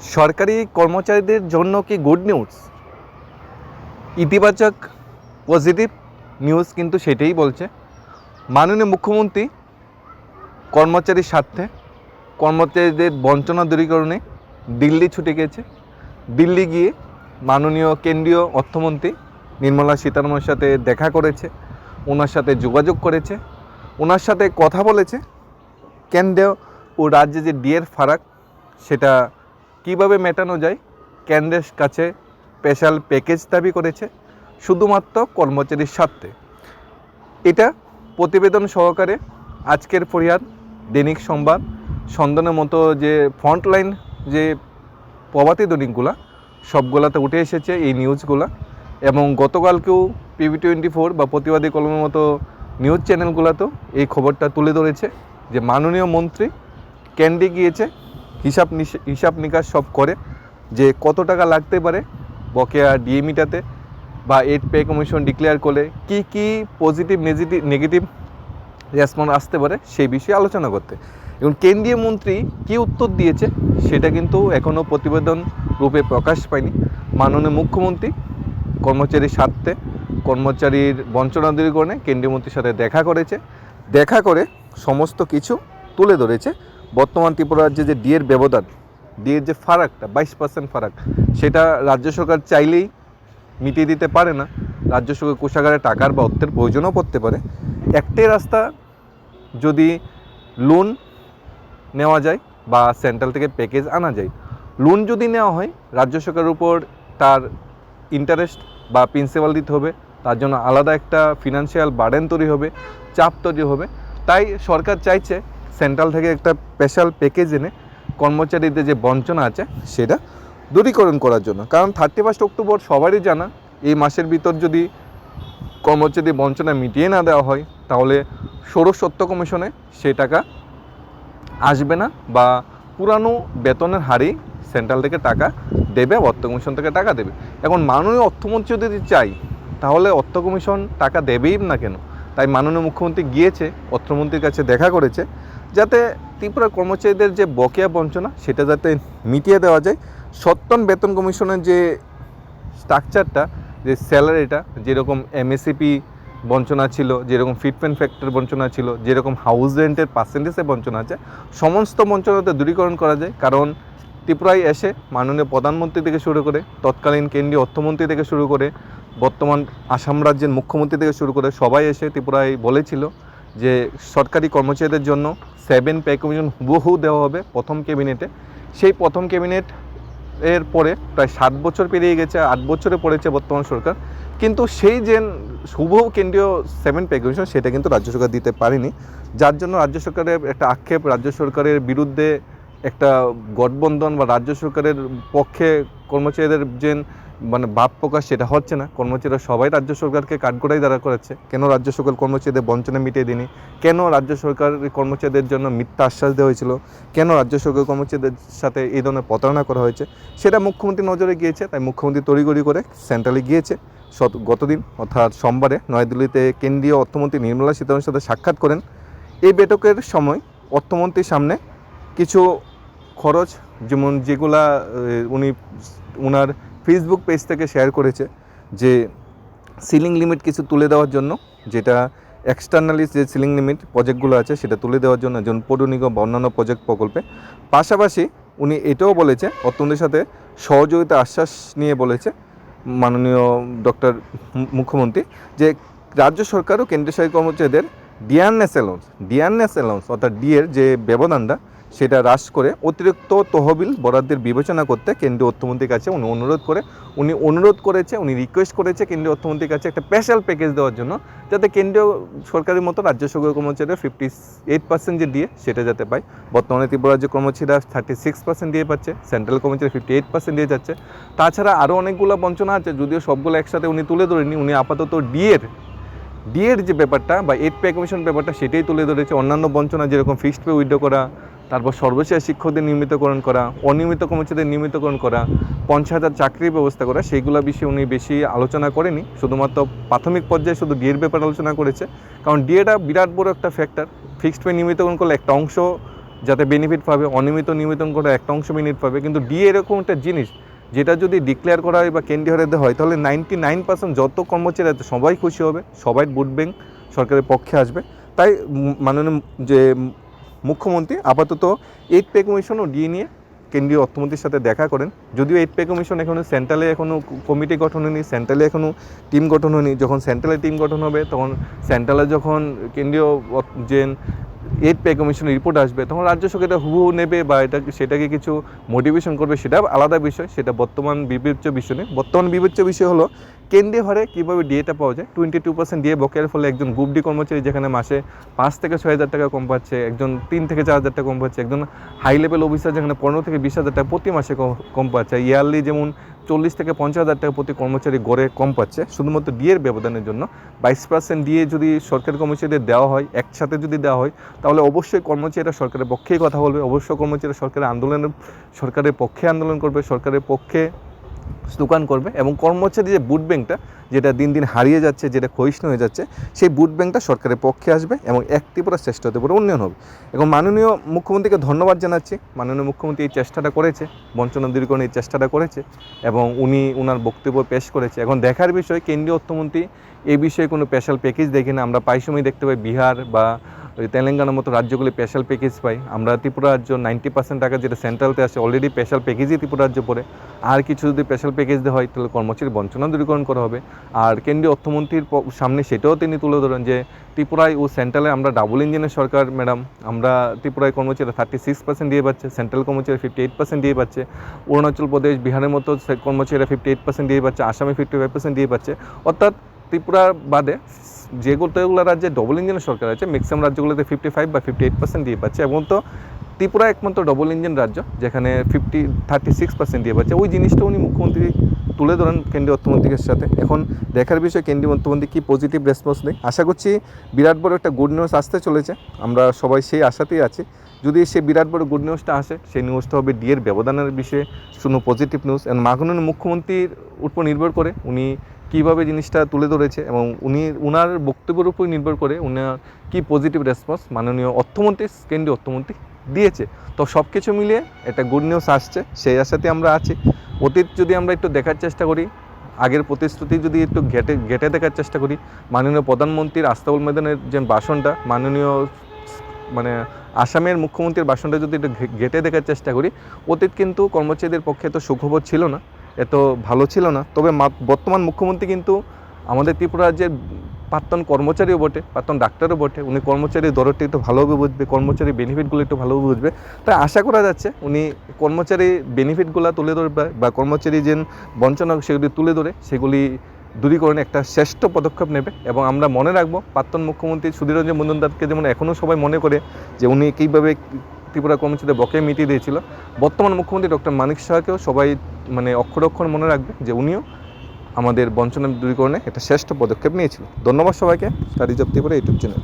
সরকারি কর্মচারীদের জন্য কি গুড নিউজ ইতিবাচক পজিটিভ নিউজ কিন্তু সেটাই বলছে। মাননীয় মুখ্যমন্ত্রী কর্মচারীর স্বার্থে, কর্মচারীদের বঞ্চনা দূরীকরণে দিল্লি ছুটে গেছে। দিল্লি গিয়ে মাননীয় কেন্দ্রীয় অর্থমন্ত্রী নির্মলা সীতারামনের সাথে দেখা করেছে, ওনার সাথে যোগাযোগ করেছে, ওনার সাথে কথা বলেছে। কেন্দ্র ও রাজ্যে যে ডিয়ের ফারাক, সেটা কীভাবে মেটানো যায়? কেন্দ্রের কাছে স্পেশাল প্যাকেজ দাবি করেছে শুধুমাত্র কর্মচারীর স্বার্থে। এটা প্রতিবেদন সহকারে আজকের ফরিয়াদ, দৈনিক সংবাদ, সন্ধানের মতো যে ফ্রন্টলাইন যে প্রভাতী দৈনিকগুলা, সবগুলাতে উঠে এসেছে এই নিউজগুলা এবং গতকালকেও পিভি টোয়েন্টি ফোর বা প্রতিবাদী কলমের মতো নিউজ চ্যানেলগুলোতেও এই খবরটা তুলে ধরেছে যে মাননীয় মন্ত্রী ক্যান্ডি গিয়েছে হিসাব হিসাব নিকাশ সব করে যে কত টাকা লাগতে পারে বকেয়া ডিএ মিটাতে বা এড পে কমিশন ডিক্লেয়ার করলে কি কি পজিটিভ নেগেটিভ নেগেটিভ রেসপন্স আসতে পারে সেই বিষয়ে আলোচনা করতে। এবং কেন্দ্রীয় মন্ত্রী কি উত্তর দিয়েছে সেটা কিন্তু এখনও প্রতিবেদন রূপে প্রকাশ পায়নি। মাননীয় মুখ্যমন্ত্রী, কর্মচারীর স্বার্থে, কর্মচারীর বঞ্চনা দূরীকরণে কেন্দ্রীয় মন্ত্রীর সাথে দেখা করেছে। দেখা করে সমস্ত কিছু তুলে ধরেছে। বর্তমান ত্রিপুরা রাজ্যে যে ডিএর ব্যবধান, ডিএর যে ফারাকটা, বাইশ পার্সেন্ট ফারাক, সেটা রাজ্য সরকার চাইলেই মিটিয়ে দিতে পারে না। রাজ্য সরকার কোষাগারে টাকার বা অর্থের প্রয়োজনও পড়তে পারে। একটাই রাস্তা যদি লোন নেওয়া যায় বা সেন্ট্রাল থেকে প্যাকেজ আনা যায় লোন যদি নেওয়া হয়, রাজ্য সরকারের উপর তার ইন্টারেস্ট বা প্রিন্সিপাল দিতে হবে, তার জন্য আলাদা একটা ফিনান্সিয়াল বার্ডেন তৈরি হবে, চাপ তৈরি হবে। তাই সরকার চাইছে সেন্ট্রাল থেকে একটা স্পেশাল প্যাকেজ এনে কর্মচারীদের যে বঞ্চনা আছে, সেটা দূরীকরণ করার জন্য। কারণ থার্টি ফার্স্ট অক্টোবর সবারই জানা, এই মাসের ভিতর যদি কর্মচারী বঞ্চনা মিটিয়ে না দেওয়া হয়, তাহলে সত্য কমিশনে সে টাকা আসবে না বা পুরানো বেতনের হারেই সেন্ট্রাল থেকে টাকা দেবে, অর্থ কমিশন থেকে টাকা দেবে। এখন মাননীয় অর্থমন্ত্রী যদি চাই তাহলে অর্থ কমিশন টাকা দেবেই না কেন? তাই মাননীয় মুখ্যমন্ত্রী গিয়েছে, অর্থমন্ত্রীর কাছে দেখা করেছে যাতে ত্রিপুরা কর্মচারীদের যে বকেয়া বঞ্চনা, সেটা যাতে মিটিয়ে দেওয়া যায়। সত্তন বেতন কমিশনের যে স্ট্রাকচারটা, যে স্যালারিটা, যেরকম এমএসিপি বঞ্চনা ছিল, যেরকম ফিটমেন্ট ফ্যাক্টর বঞ্চনা ছিল, যেরকম হাউস রেন্টের পার্সেন্টেজে বঞ্চনা আছে, সমস্ত বঞ্চনাতে দূরীকরণ করা যায়। কারণ ত্রিপুরায় এসে মাননীয় প্রধানমন্ত্রী থেকে শুরু করে, তৎকালীন কেন্দ্রীয় অর্থমন্ত্রী থেকে শুরু করে, বর্তমান আসাম রাজ্যের মুখ্যমন্ত্রী থেকে শুরু করে সবাই এসে ত্রিপুরায় বলেছিল যে সরকারি কর্মচারীদের জন্য সেভেন পে কমিশন হুবহু দেওয়া হবে প্রথম ক্যাবিনেটে সেই প্রথম ক্যাবিনেট এর পরে প্রায় সাত বছর পেরিয়ে গেছে, আট বছরে পড়েছে বর্তমান সরকার। কিন্তু সেই যে শুভ কেন্দ্রীয় সেভেন পে কমিশন সেটা কিন্তু রাজ্য সরকার দিতে পারেনি। যার জন্য রাজ্য সরকারের একটা আক্ষেপ, রাজ্য সরকারের বিরুদ্ধে একটা গঠবন্ধন বা রাজ্য সরকারের পক্ষে কর্মচারীদের যে মানে ভাব প্রকাশ সেটা হচ্ছে না। কর্মচারীরা সবাই রাজ্য সরকারকে কাঠগড়াই দাঁড়া করেছে। কেন রাজ্য সরকার কর্মচারীদের বঞ্চনা মিটিয়ে দিনি কেন রাজ্য সরকার কর্মচারীদের জন্য মিথ্যা আশ্বাস দেওয়া হয়েছিল? কেন রাজ্য সরকার কর্মচারীদের সাথে এই ধরনের প্রতারণা করা হয়েছে? সেটা মুখ্যমন্ত্রী নজরে গিয়েছে, তাই মুখ্যমন্ত্রী তড়িগড়ি করে সেন্ট্রালে গিয়েছে। গতদিন, অর্থাৎ সোমবারে নয়াদিল্লিতে কেন্দ্রীয় অর্থমন্ত্রী নির্মলা সীতারামনের সাথে সাক্ষাৎ করেন। এই বৈঠকের সময় অর্থমন্ত্রীর সামনে কিছু খরচ, যেমন যেগুলা উনি ওনার ফেসবুক পেজ থেকে শেয়ার করেছে যে সিলিং লিমিট কিছু তুলে দেওয়ার জন্য, যেটা এক্সটার্নালি যে সিলিং লিমিট প্রজেক্টগুলো আছে সেটা তুলে দেওয়ার জন্য যেমন পৌর নিগম বা অন্যান্য প্রজেক্ট প্রকল্পে। পাশাপাশি উনি এটাও বলেছে অর্থমন্ত্রীর সাথে সহযোগিতা আশ্বাস নিয়ে বলেছে মাননীয় ডক্টর মুখ্যমন্ত্রী, যে রাজ্য সরকার ও কেন্দ্রীয় সরকারি কর্মচারীদের ডিয়ারনেস অ্যালাউন্স ডিয়ারনেস অ্যালাউন্স অর্থাৎ ডিএর যে ব্যবধানটা সেটা হ্রাস করে অতিরিক্ত তহবিল বরাদ্দের বিবেচনা করতে কেন্দ্রীয় অর্থমন্ত্রীর কাছে উনি অনুরোধ করে, উনি অনুরোধ করেছে, উনি রিকোয়েস্ট করেছে কেন্দ্রীয় অর্থমন্ত্রীর কাছে একটা স্পেশাল প্যাকেজ দেওয়ার জন্য যাতে কেন্দ্রীয় সরকারের মতো রাজ্য সরকারি কর্মচারীরা ফিফটি এইট পার্সেন্ট যে দিয়ে সেটা যাতে পায়। বর্তমানে ত্রিপুরা রাজ্য কর্মচারীরা থার্টি সিক্স পার্সেন্ট দিয়ে পাচ্ছে সেন্ট্রাল কর্মচারী ফিফটি এইট পার্সেন্ট দিয়ে যাচ্ছে। তাছাড়া আরও অনেকগুলো বঞ্চনা আছে, যদিও সবগুলো একসাথে উনি তুলে ধরেনি উনি আপাতত ডিএর ডিএর যে ব্যাপারটা বা এইট পে কমিশন ব্যাপারটা সেটাই তুলে ধরেছে। অন্যান্য বঞ্চনা যেরকম ফিক্সড পে উইড্রো করা তারপর সর্বশেষ শিক্ষকদের নিয়মিতকরণ করা, অনিয়মিত কর্মচারীদের নিয়মিতকরণ করা পঞ্চাশ হাজার চাকরির ব্যবস্থা করা, সেইগুলো বিষয়ে উনি বেশি আলোচনা করেনি। শুধুমাত্র প্রাথমিক পর্যায়ে শুধু ডিএর ব্যাপারে আলোচনা করেছে। কারণ ডিএটা বিরাট বড় একটা ফ্যাক্টর ফিক্সড পে নিয়মিতকরণ করলে একটা অংশ যাতে বেনিফিট পাবে, অনিয়মিত নিয়মিত করে একটা অংশ বেনিফিট পাবে। কিন্তু ডি এরকম একটা জিনিস, যেটা যদি ডিক্লেয়ার করা হয় বা কেন্দ্রীয় হারে দেওয়া হয়, তাহলে নাইনটি নাইন পার্সেন্ট যত কর্মচারী আছে সবাই খুশি হবে, সবাই ভোট ব্যাংক সরকারের পক্ষে আসবে। তাই মাননীয় যে মুখ্যমন্ত্রী আপাতত এইট পে কমিশন ও ডিএ নিয়ে কেন্দ্রীয় অর্থমন্ত্রীর সাথে দেখা করেন। যদিও এইট পে কমিশন এখনও সেন্ট্রালে এখনও কমিটি গঠন হয়নি, সেন্ট্রালে এখনও টিম গঠন হয়নি। যখন সেন্ট্রালে টিম গঠন হবে, তখন সেন্ট্রালে যখন কেন্দ্রীয় যে এইট পে কমিশনের রিপোর্ট আসবে, তখন রাজ্য সরকার এটা হুবহু নেবে বা এটা সেটাকে কিছু মোটিভেশন করবে, সেটা আলাদা বিষয়। সেটা বর্তমান বিবেচ্য বিষয় নেই বর্তমান বিবেচ্য বিষয় হলো কেন্দ্রীয় হারে কীভাবে ডিএটা পাওয়া যায়? টোয়েন্টি টু পার্সেন্ট ডিএ বকেয়ার ফলে একজন গ্রুপ ডি কর্মচারী যেখানে মাসে পাঁচ থেকে ছয় হাজার টাকা কম পাচ্ছে, একজন তিন থেকে চার হাজার টাকা কম পাচ্ছে, একজন হাই লেভেল অফিসার যেখানে পনেরো থেকে বিশ হাজার টাকা প্রতি মাসে কম- পাচ্ছে ইয়ারলি যেমন চল্লিশ থেকে পঞ্চাশ হাজার টাকা প্রতি কর্মচারী গড়ে কম পাচ্ছে, শুধুমাত্র ডিএর ব্যবধানের জন্য। বাইশ পার্সেন্ট ডিএ যদি সরকারি কর্মচারীদের দেওয়া হয়, একসাথে যদি দেওয়া হয়, তাহলে অবশ্যই কর্মচারীরা সরকারের পক্ষেই কথা বলবে, অবশ্যই কর্মচারীরা সরকারের আন্দোলনের, সরকারের পক্ষে আন্দোলন করবে, সরকারের পক্ষে স্লোগান করবে এবং কর্মচারী যে বুট ব্যাংকটা, যেটা দিন দিন হারিয়ে যাচ্ছে, যেটা ক্ষয়িষ্ণু হয়ে যাচ্ছে, সেই বুট ব্যাংকটা সরকারের পক্ষে আসবে এবং এক ত্রিপুরা শ্রেষ্ঠ পারে উন্নয়ন হবে। এবং মাননীয় মুখ্যমন্ত্রীকে ধন্যবাদ জানাচ্ছি। মাননীয় মুখ্যমন্ত্রী এই চেষ্টাটা করেছে, বঞ্চনা দূরীকরণ এই চেষ্টাটা করেছে এবং উনি ওনার বক্তব্য পেশ করেছে। এখন দেখার বিষয়, কেন্দ্রীয় অর্থমন্ত্রী এই বিষয়ে কোনো স্পেশাল প্যাকেজ দেখি না, আমরা প্রায় সময় দেখতে পাই বিহার বা তেলেঙ্গানার মতো রাজ্যগুলি স্পেশাল প্যাকেজ পাই। আমরা ত্রিপুরা রাজ্য নাইনটি পার্সেন্ট টাকা যেটা সেন্ট্রালতে আসে অলরেডি স্পেশাল প্যাকেজই ত্রিপুরা রাজ্য পড়ে। আর কিছু যদি স্পেশাল প্যাকেজ দেওয়া হয়, তাহলে কর্মচারী বঞ্চনা দূরীকরণ করা হবে। আর কেন্দ্রীয় অর্থমন্ত্রীর সামনে সেটাও তিনি তুলে ধরেন যে, ত্রিপুরায় ও সেন্ট্রালে আমরা ডাবল ইঞ্জিনের সরকার ম্যাডাম আমরা ত্রিপুরায় কর্মচারী থার্টি সিক্স পার্সেন্ট দিয়ে পাচ্ছে সেন্ট্রাল কর্মচারী ফিফটি এইট পার্সেন্ট দিয়ে পাচ্ছে। অরুণাচল প্রদেশ, বিহারের মতো কর্মচারীরা ফিফটি এইট পার্সেন্ট দিয়ে পাচ্ছে, আসামে ফিফটি ফাইভ পার্সেন্ট দিয়ে পাচ্ছে। অর্থাৎ ত্রিপুরা বাদে যেগুলো রাজ্যে ডবল ইঞ্জিনের সরকার আছে ম্যাক্সিমাম রাজ্যগুলোতে ফিফটি ফাইভ বা ফিফটি এইট পার্সেন্ট দিয়ে পাচ্ছে এবং তো ত্রিপুরা একমাত্র ডবল ইঞ্জিন রাজ্য, যেখানে ফিফটি থার্টি সিক্স পার্সেন্ট দিয়ে পাচ্ছে। ওই জিনিসটা উনি মুখ্যমন্ত্রী তুলে ধরেন কেন্দ্রীয় অর্থমন্ত্রীর সাথে। এখন দেখার বিষয়, কেন্দ্রীয় অর্থমন্ত্রী কী পজিটিভ রেসপন্স নেই আশা করছি বিরাট বড় একটা গুড নিউজ আসতে চলেছে। আমরা সবাই সেই আশাতেই আছি। যদি সেই বিরাট বড় গুড নিউজটা আসে, সেই নিউজটা হবে ডিএর ব্যবধানের বিষয়ে। শুনো পজিটিভ নিউজ এবং মাননীয় মুখ্যমন্ত্রীর উপর নির্ভর করে উনি কীভাবে জিনিসটা তুলে ধরেছে এবং উনি, উনার বক্তব্যের উপর নির্ভর করে উনার কী পজিটিভ রেসপন্স মাননীয় অর্থমন্ত্রী, কেন্দ্রীয় অর্থমন্ত্রী দিয়েছে। তো সব কিছু মিলিয়ে একটা গুড নিউজ আসছে, সেই আশাতে আমরা আছি। অতীত যদি আমরা একটু দেখার চেষ্টা করি, আগের প্রতিশ্রুতি যদি একটু ঘেটে ঘেটে দেখার চেষ্টা করি, মাননীয় প্রধানমন্ত্রীর আস্তাবল ময়দানের যে ভাষণটা, মাননীয় মানে আসামের মুখ্যমন্ত্রীর ভাষণটা যদি একটু ঘেটে দেখার চেষ্টা করি, অতীত কিন্তু কর্মচারীদের পক্ষে তো সুখবর ছিল না। এত ভালো ছিল না। তবে বর্তমান মুখ্যমন্ত্রী কিন্তু আমাদের ত্রিপুরা রাজ্যের প্রাক্তন কর্মচারীও বটে, প্রাক্তন ডাক্তারও বটে। উনি কর্মচারীর দরদটা একটু ভালোভাবে বুঝবে কর্মচারী বেনিফিটগুলো একটু ভালোভাবে বুঝবে। তাই আশা করা যাচ্ছে উনি কর্মচারী বেনিফিটগুলো তুলে ধরবে বা কর্মচারী যে বঞ্চনা সেগুলি তুলে ধরে, সেগুলি দূরীকরণে একটা শ্রেষ্ঠ পদক্ষেপ নেবে। এবং আমরা মনে রাখব, প্রাক্তন মুখ্যমন্ত্রী সুধীররঞ্জন মজুমদারকে যেমন এখনও সবাই মনে করে যে উনি কীভাবে ত্রিপুরা কর্মচারীদের বকে মিটিয়ে দিয়েছিল। বর্তমান মুখ্যমন্ত্রী ডক্টর মানিক শাহকেও সবাই মানে অক্ষর অক্ষর মনে রাখবে যে উনিও আমাদের বঞ্চনা দূরীকরণে একটা শ্রেষ্ঠ পদক্ষেপ নিয়েছিল। ধন্যবাদ সবাইকে। Studies of Tripura YouTube channel.